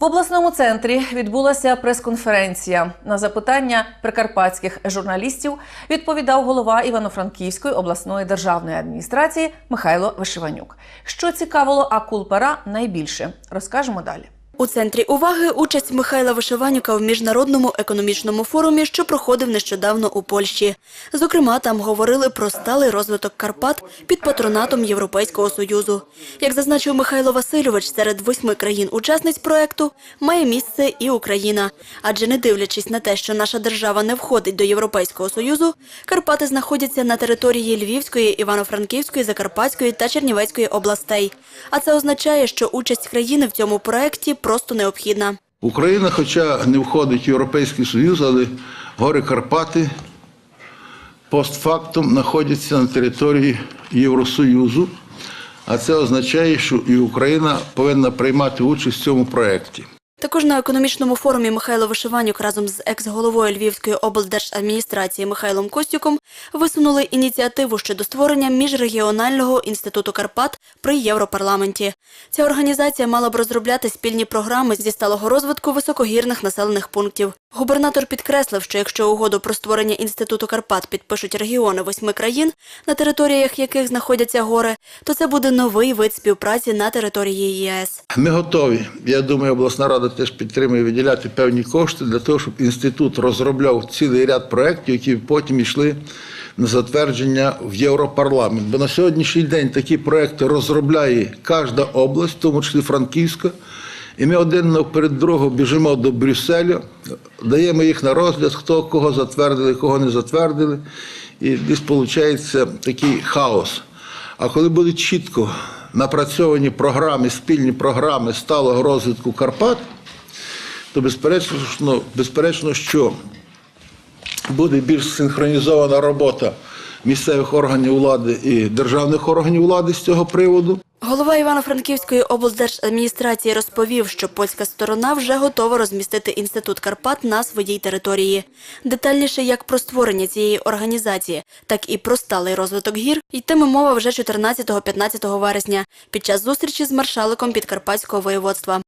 В обласному центрі відбулася прес-конференція. На запитання прикарпатських журналістів відповідав голова Івано-Франківської обласної державної адміністрації Михайло Вишиванюк. Що цікавило Акулпера найбільше, розкажемо далі. У центрі уваги участь Михайла Вишиванюка в міжнародному економічному форумі, що проходив нещодавно у Польщі. Зокрема, там говорили про сталий розвиток Карпат під патронатом Європейського союзу. Як зазначив Михайло Васильович, серед восьми країн-учасниць проекту має місце і Україна. Адже не дивлячись на те, що наша держава не входить до Європейського союзу, Карпати знаходяться на території Львівської, Івано-Франківської, Закарпатської та Чернівецької областей. А це означає, що участь країни в цьому проекті просто необхідна. Україна, хоча не входить в Європейський Союз, але гори Карпати постфактум знаходяться на території Євросоюзу. А це означає, що і Україна повинна приймати участь в цьому проєкті. Також на економічному форумі Михайло Вишиванюк разом з екс-головою Львівської облдержадміністрації Михайлом Костюком висунули ініціативу щодо створення міжрегіонального інституту Карпат при Європарламенті. Ця організація мала б розробляти спільні програми зі сталого розвитку високогірних населених пунктів. Губернатор підкреслив, що якщо угоду про створення інституту Карпат підпишуть регіони восьми країн, на територіях яких знаходяться гори, то це буде новий вид співпраці на території ЄС. Ми готові. Я думаю, обласна рада теж підтримує виділяти певні кошти для того, щоб інститут розробляв цілий ряд проєктів, які потім йшли на затвердження в Європарламент. Бо на сьогоднішній день такі проекти розробляє кожна область, в тому числі Франківська. І ми один перед другом біжимо до Брюсселя, даємо їх на розгляд, хто кого затвердили, кого не затвердили. І десь виходить такий хаос. А коли будуть чітко напрацьовані програми, спільні програми сталого розвитку Карпат, то безперечно, безперечно, що буде більш синхронізована робота місцевих органів влади і державних органів влади з цього приводу. Голова Івано-Франківської облдержадміністрації розповів, що польська сторона вже готова розмістити інститут Карпат на своїй території. Детальніше як про створення цієї організації, так і про сталий розвиток гір йтиме мова вже 14-15 вересня під час зустрічі з маршаликом Підкарпатського воєводства.